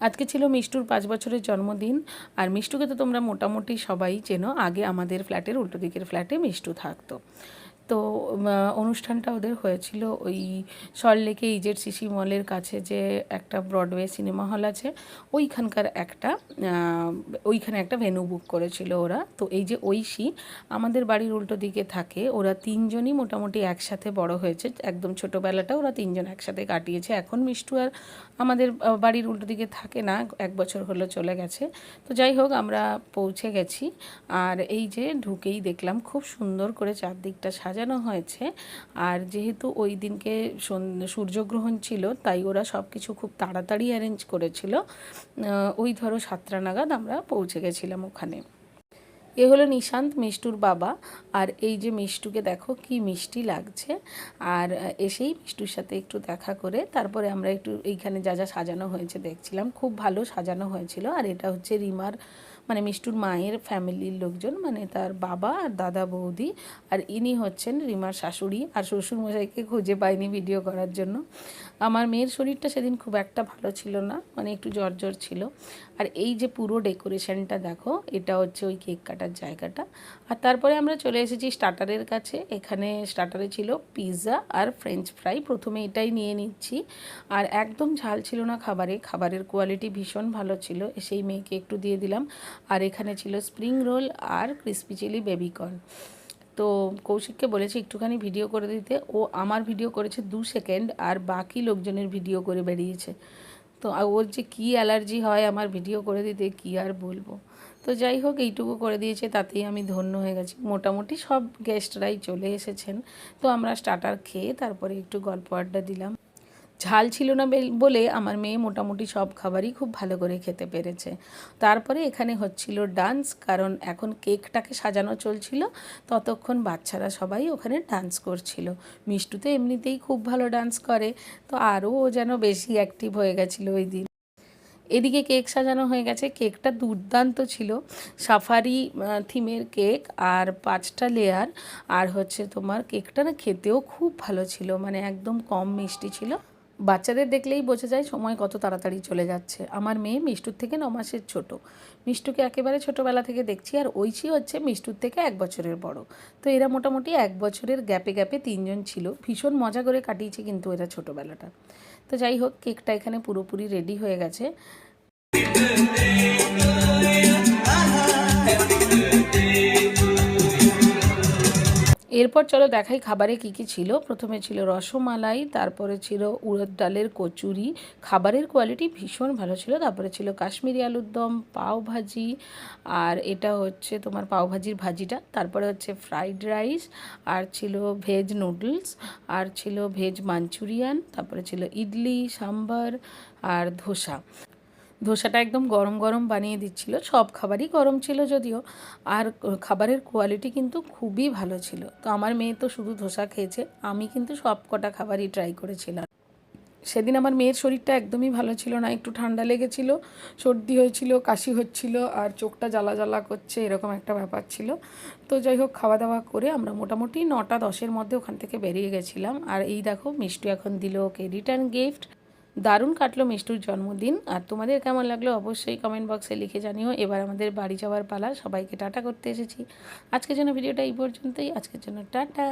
আজকে ছিল মিষ্টুর পাঁচ বছরের জন্মদিন, আর মিষ্টুকে তো তোমরা মোটামুটি সবাই চেনো, আগে আমাদের ফ্ল্যাটের উল্টো দিকের ফ্ল্যাটে মিষ্টু থাকতো। তো অনুষ্ঠানটা ওদের হয়েছিল ওই সল্টলেকে ইজের সিসি মলের কাছে যে একটা ব্রডওয়ে সিনেমা হল আছে। ওইখানকার একটা ওইখানে একটা ভেনু বুক করেছিল ওরা। তো এই যে ঐশী আমাদের বাড়ির উল্টো দিকে থাকে। ওরা তিনজনই মোটামুটি একসাথে বড় হয়েছে। একদম ছোটোবেলাটা ওরা তিনজন একসাথে কাটিয়েছে। এখন মিষ্টু আর আমাদের বাড়ির উল্টো দিকে থাকে না, এক বছর হলো চলে গেছে। তো যাই হোক, আমরা পৌঁছে গেছি। আর এই যে ঢুকেই দেখলাম, খুব সুন্দর করে চারদিকটা সাজানো হয়েছে। আর যেহেতু ওই দিনকে সূর্যগ্রহণ ছিল, তাই ওরা সব কিছু খুব তাড়াতাড়ি অ্যারেঞ্জ করেছিল। ওই ধরো সাতটা নাগাদ আমরা পৌঁছে গেছিলাম ওখানে। এ হলো নিশান্ত, মিষ্টুর বাবা। আর এই যে মিষ্টুকে দেখো কি মিষ্টি লাগছে। আর এসেই মিষ্টুর সাথে একটু দেখা করে, তারপরে আমরা একটু এইখানে যা যা সাজানো হয়েছে দেখছিলাম। খুব ভালো সাজানো হয়েছিল। আর এটা হচ্ছে রিমার মানে মিষ্টুর মায়ের ফ্যামিলির লোকজন মানে তার বাবা আর দাদা বৌদি, আর ইনি হচ্ছেন রিমার শাশুড়ি আর শ্বশুরমশাইকে খুঁজে পাইনি ভিডিও করার জন্য। আমার মেয়ের শরীরটা সেদিন খুব একটা ভালো ছিল না মানে একটু জ্বর জ্বর ছিল। আর এই যে পুরো ডেকোরেশনটা দেখো, এটা হচ্ছে ওই কেক কাটার জায়গাটা। আর তারপরে আমরা চলে এসেছি স্টার্টারের কাছে। এখানে স্টার্টারে ছিল পিৎজা আর ফ্রেঞ্চ ফ্রাই, প্রথমে এটাই নিয়ে নিচ্ছি। আর একদম ঝাল ছিল না খাবারে, খাবারের কোয়ালিটি ভীষণ ভালো ছিল, সেই মেয়েকে একটু দিয়ে দিলাম। আর এখানে ছিল স্প্রিং রোল আর ক্রিসপি চিলি বেবিকর্ন। তো কৌশিককে বলেছি একটুখানি ভিডিও করে দিতে। ও আমার ভিডিও করেছে দু সেকেন্ড আর বাকি লোকজনের ভিডিও করে বেরিয়েছে তো ওর যে কী অ্যালার্জি হয় আমার ভিডিও করে দিতে কী আর বলব? তো যাই হোক, এইটুকু করে দিয়েছে, তাতেই আমি ধন্য হয়ে গেছি। মোটামুটি সব গেস্টরাই চলে এসেছেন। তো আমরা স্টার্টার খেয়ে তারপরে একটু গল্প আড্ডা দিলাম। ঝাল ছিল না বেল- আমার মেয়ে মোটামুটি সব খাবারই খুব ভালো করে খেতে পেরেছে। তারপরে এখানে হচ্ছিল ডান্স, কারণ এখন কেকটাকে সাজানো চলছিল, ততক্ষণ বাচ্চারা সবাই ওখানে ডান্স করছিল। মিষ্টু তো এমনিতেই খুব ভালো ডান্স করে, তো আরও ও যেন বেশি অ্যাক্টিভ হয়ে গেছিল ওই দিন। এদিকে কেক সাজানো হয়ে গেছে, কেকটা দুর্দান্ত ছিল। সাফারি থিমের কেক আর পাঁচটা লেয়ার, আর হচ্ছে তোমার কেকটা না খেতেও খুব ভালো ছিল মানে একদম কম মিষ্টি ছিল। বাচ্চাদের দেখলেই বোঝা যায় সময় কত তাড়াতাড়ি চলে যাচ্ছে। আমার মেয়ে মিষ্টুর থেকে ন মাসের ছোট। মিষ্টুকে একেবারে ছোটোবেলা থেকে দেখছি আর ঐশী হচ্ছে মিষ্টুর থেকে এক বছরের বড়। তো এরা মোটামুটি এক বছরের গ্যাপে গ্যাপে তিনজন ছিল। ভীষণ মজা করে কাটিয়েছে কিন্তু এরা ছোটোবেলাটা। তো যাই হোক, কেকটা এখানে পুরোপুরি রেডি হয়ে গেছে। এরপর চলো দেখাই খাবারে কি কি ছিল। প্রথমে ছিল রসমালাই, তারপরে ছিল উড়দ ডালের কচুরি। খাবারের কোয়ালিটি ভীষণ ভালো ছিল। তারপরে ছিল কাশ্মীরি আলুর দম, পাও ভাজি, আর এটা হচ্ছে তোমার পাও ভাজির ভাজিটা। তারপরে হচ্ছে ফ্রাইড রাইস আর ছিল ভেজ নুডলস আর ছিল ভেজ মাঞ্চুরিয়ান তারপরে ছিল ইডলি, সাম্বার, আর ধোসা। ধোসাটা একদম গরম গরম বানিয়ে দিচ্ছিল। সব খাবারই গরম ছিল যদিও। আর খাবারের কোয়ালিটি কিন্তু খুবই ভালো ছিল। তো আমার মেয়ে তো শুধু ধোসা খেয়েছে। আমি কিন্তু সব কটা খাবারই ট্রাই করেছিলাম। সেদিন আমার মেয়ের শরীরটা একদমই ভালো ছিল না। একটু ঠান্ডা লেগেছিল, সর্দি হয়েছিল, কাশি হচ্ছিল, আর চোখটা জ্বালা জ্বালা করছে, এরকম একটা ব্যাপার ছিল। তো যাই হোক, খাওয়া দাওয়া করে আমরা মোটামুটি নটা দশের মধ্যে ওখান থেকে বেরিয়ে গেছিলাম। আর এই দেখো, মিষ্টি এখন দিল ওকে রিটার্ন গিফট দারুণ কাটলো মিষ্টুর জন্মদিন। আর তোমাদের কেমন লাগল অবশ্যই কমেন্ট বক্সে লিখে জানিও। এবার আমাদের বাড়ি যাওয়ার পালা। সবাইকে টাটা করতে এসেছি। আজকের জন্য ভিডিওটা এই পর্যন্তই। আজকের জন্য টাটা।